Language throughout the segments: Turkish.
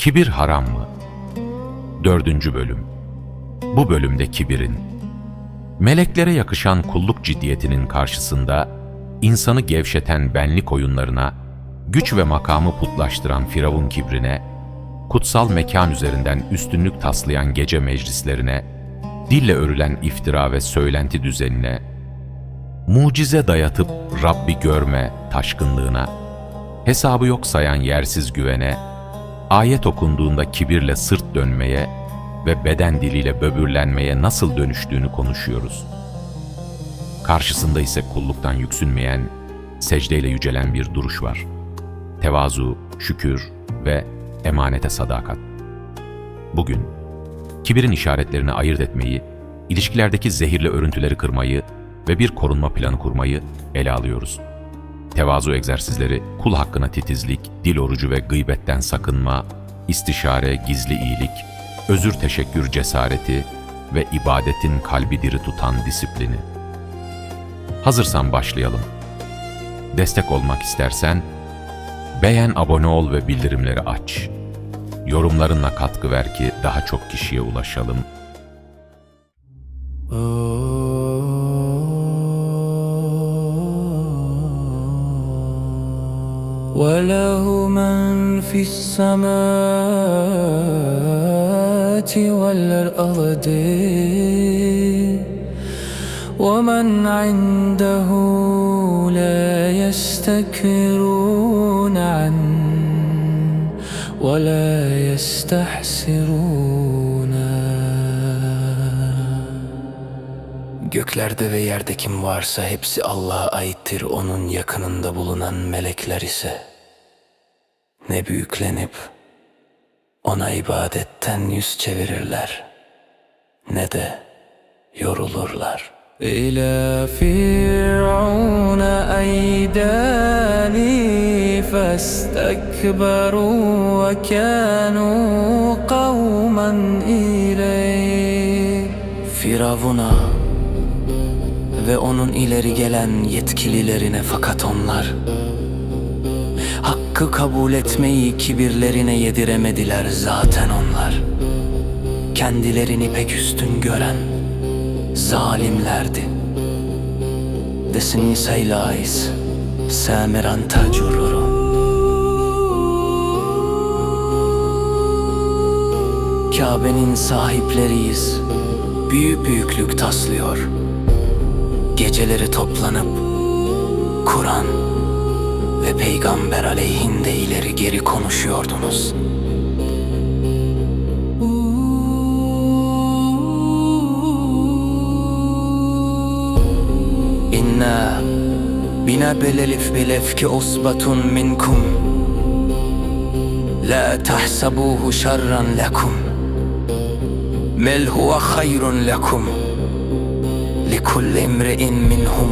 Kibir haram mı? Dördüncü bölüm. Bu bölümde kibirin, meleklere yakışan kulluk ciddiyetinin karşısında insanı gevşeten benlik oyunlarına, güç ve makamı putlaştıran Firavun kibrine, kutsal mekan üzerinden üstünlük taslayan gece meclislerine, dille örülen iftira ve söylenti düzenine, mucize dayatıp Rabbi görme taşkınlığına, hesabı yok sayan yersiz güvene, ayet okunduğunda kibirle sırt dönmeye ve beden diliyle böbürlenmeye nasıl dönüştüğünü konuşuyoruz. Karşısında ise kulluktan yüksünmeyen, secdeyle yücelen bir duruş var. Tevazu, şükür ve emanete sadakat. Bugün, kibirin işaretlerini ayırt etmeyi, ilişkilerdeki zehirli örüntüleri kırmayı ve bir korunma planı kurmayı ele alıyoruz. Tevazu egzersizleri, kul hakkına titizlik, dil orucu ve gıybetten sakınma, istişare, gizli iyilik, özür teşekkür cesareti ve ibadetin kalbi diri tutan disiplini. Hazırsan başlayalım. Destek olmak istersen, beğen, abone ol ve bildirimleri aç. Yorumlarınla katkı ver ki daha çok kişiye ulaşalım. وله من في السماوات والأرض. ومن عنده لا يستكبرون عن ولا يستحسرون. Göklerde ve yerde kim varsa hepsi Allah'a aittir. Onun yakınında bulunan melekler ise ne büyüklenip ona ibadetten yüz çevirirler ne de yorulurlar. Firavun eydâni festekberu ve kânû kavmen ileyh. Firavun'a ve onun ileri gelen yetkililerine fakat onlar hakkı kabul etmeyi kibirlerine yediremediler zaten onlar. Kendilerini pek üstün gören zalimlerdi. Desini seylais, samiran tacururu. Kabe'nin sahipleriyiz. Büyük büyüklük taslıyor. Geceleri toplanıp Kur'an ve peygamber aleyhinde ileri geri konuşuyordunuz. İnna bina belelif bilefki usbatun minkum. La tahsabuhu şerran lekum Mel huve hayrun lekum لكل امرئ منهم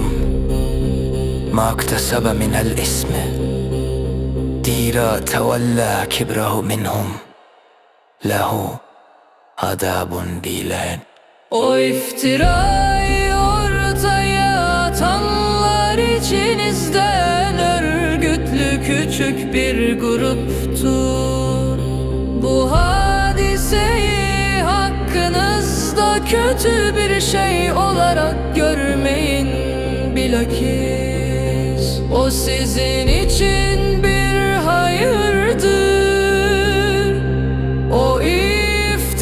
ما اكتسب من الاسم ديرا تولى كبره منهم له عذاب ديلان O iftirayı ortaya atanlar içinizden örgütlü küçük bir gruptur. kötü bir şey olarak görmeyin bilakis. O sizin için bir hayırdır. O iftirayı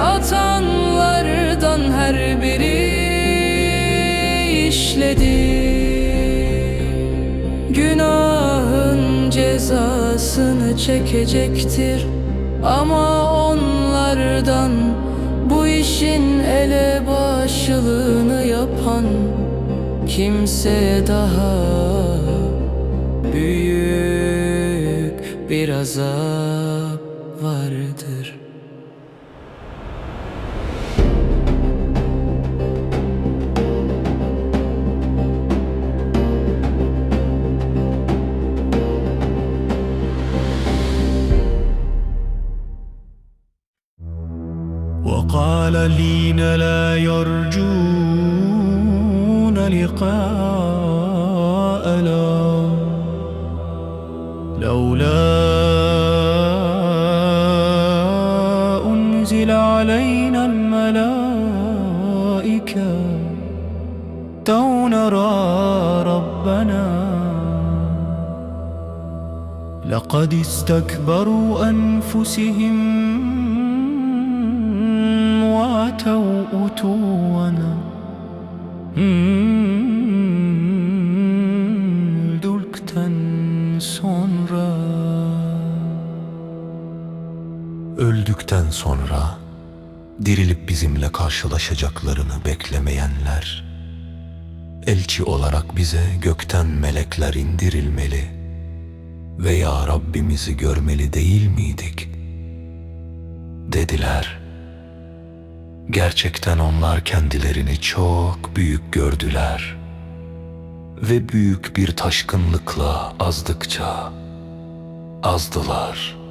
atanlardan her biri işledi. Günahın cezasını çekecektir Ama onlardan işin elebaşılığını yapan kimse daha büyük bir azap vardır. وقال الذين لا يرجون لقاءنا. لولا تنزل علينا الملائكة تو نرى ربنا. لقد استكبروا أنفسهم وأتوا أتوانا Öldükten sonra Öldükten sonra dirilip bizimle karşılaşacaklarını beklemeyenler elçi olarak bize gökten melekler indirilmeli ve ya Rabbimizi görmeli değil miydik? Dediler. Gerçekten onlar kendilerini çok büyük gördüler ve büyük bir taşkınlıkla azdıkça azdılar.''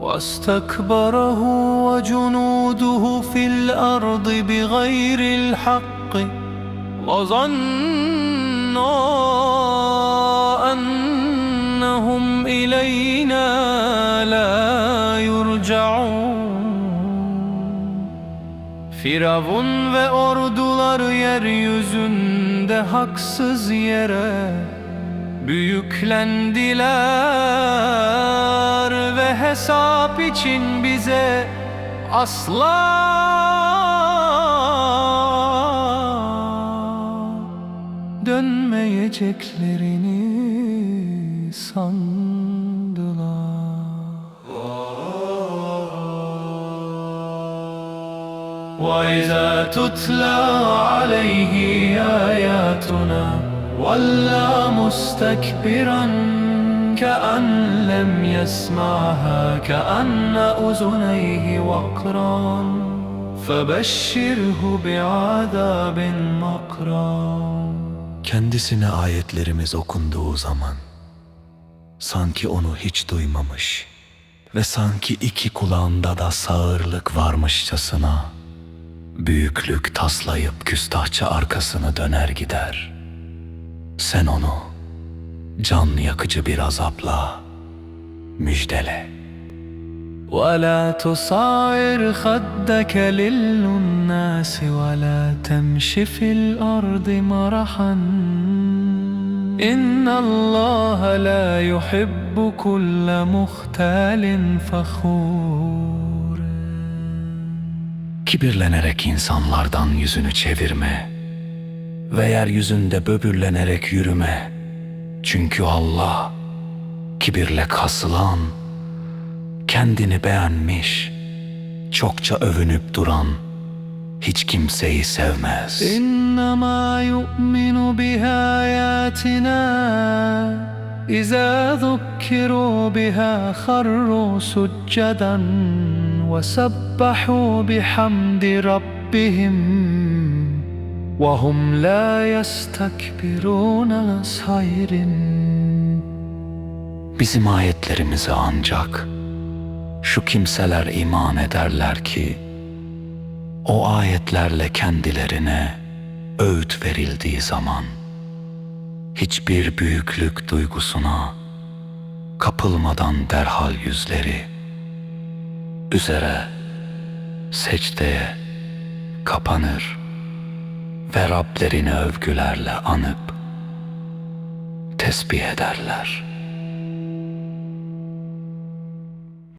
واستكبر هو وجنوده في الأرض بغير الحق وظنوا أنهم إلينا لا يرجعون Firavun ve orduları yeryüzünde haksız yere Büyüklendiler ve hesap için bize asla dönmeyeceklerini وإذا تتلى عليه آياتنا ولى مستكبرا كأن لم يسمعها كأن أذنيه وقرا فبشره بعذاب مقرا Kendisine ayetlerimiz okunduğu zaman sanki onu hiç duymamış ve sanki iki kulağında da sağırlık varmışçasına büyüklük taslayıp küstahça arkasını döner gider. Sen onu can yakıcı bir azapla müjdele. ولا تصعر خدك للناس ولا تمش في الأرض مرحا إن الله لا يحب كل مختال فخور kibirlenerek insanlardan yüzünü çevirme ve yeryüzünde böbürlenerek yürüme. Çünkü Allah kibirle kasılan, kendini beğenmiş, çokça övünüp duran hiç kimseyi sevmez. İnnemâ yu'minu bihâyâtinâ İzâ zukkiru biha kharru succadan وسبحوا بحمد ربهم وهم لا يستكبرون سير Bizim ayetlerimize ancak şu kimseler iman ederler ki o ayetlerle kendilerine öğüt verildiği zaman hiçbir büyüklük duygusuna kapılmadan derhal yüzleri üzere secdeye kapanır ve Rablerini övgülerle anıp tesbih ederler.''